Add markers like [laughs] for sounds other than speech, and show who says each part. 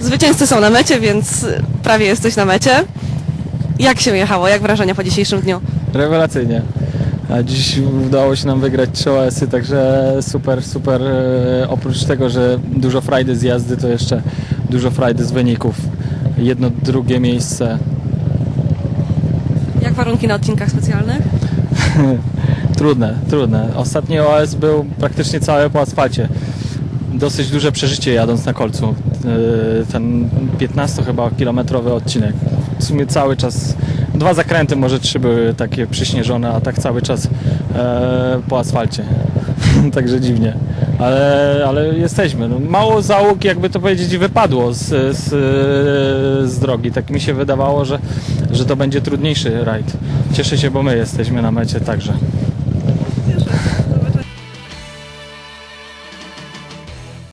Speaker 1: Zwycięzcy są na mecie, więc prawie jesteś na mecie. Jak się jechało? Jak wrażenia po dzisiejszym dniu?
Speaker 2: Rewelacyjnie. A dziś udało się nam wygrać 3 OS-y, także super, super. E, Oprócz tego, że dużo frajdy z jazdy, to jeszcze dużo frajdy z wyników. Jedno, drugie miejsce.
Speaker 1: Jak warunki na odcinkach specjalnych? [laughs]
Speaker 2: Trudne, trudne. Ostatni OS był praktycznie cały po asfalcie. Dosyć duże przeżycie jadąc na kolcu. E, Ten 15 chyba kilometrowy odcinek. W sumie cały czas, dwa zakręty, może trzy były takie przyśnieżone, a tak cały czas e, po asfalcie. [laughs] Także dziwnie. Ale, ale jesteśmy. No, mało załóg, jakby to powiedzieć, wypadło z, z, z drogi. Tak mi się wydawało, że, że to będzie trudniejszy rajd. Cieszę się, bo my jesteśmy na mecie także.